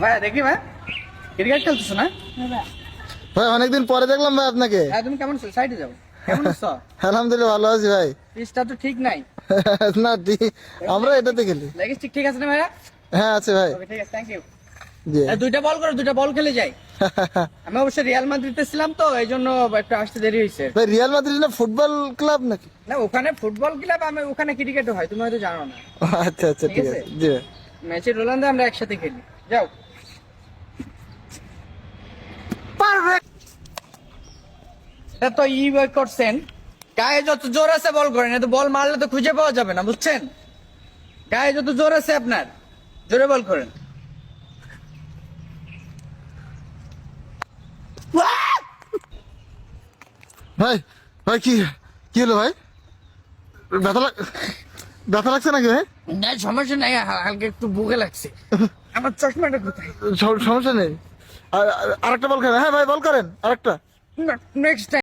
ভাই দেখি ভাই। ক্রিকেট খেলতেছো না? ভাই অনেকদিন পরে দেখলাম ভাই আপনাকে। হ্যাঁ তুমি কেমন সাইডে যাও। কেমন আছো? আলহামদুলিল্লাহ ভালো আছি ভাই। পিচটা তো ঠিক নাই। না আমরা এটাতে খেলি। লেগিস ঠিক ঠিক আছে না ভাইয়া? হ্যাঁ আছে ভাই। ঠিক আছে থ্যাংক ইউ দুইটা বল করো দুইটা বল খেলে যাই। আমি অবশ্য রিয়াল মাদ্রিদে ছিলাম তো এই জন্য একটু আসতে দেরি হয়েছে। ভাই রিয়াল মাদ্রিদ না ফুটবল ক্লাব নাকি? না ওখানে ফুটবল ক্লাব আমি ওখানে ক্রিকেটও হয় তুমি হয়তো জানো না। আচ্ছা আচ্ছা ঠিক আছে। জি ম্যাচে রোলান্দে আমরা একসাথে খেলি। যাও। এটা তো ই করছেন। গায়ে যত জোর আছে বল করেন তো বল মারলে তো খুঁজে পাওয়া যাবে না বুঝছেন? গায়ে যত জোর আছে আপনার জোরে বল করেন। ভাই ভাই কি কি হলো ভাই? ব্যথা লাগ ব্যথা লাগছে নাকি ভাই? না সমস্যা নাই হালকা একটু বুকে লাগছে। আমার চশমাটা কোথায়? সমস্যা নেই। আর আর- আরেকটা বল করেন। হ্যাঁ ভাই বল করেন আরেকটা। Next time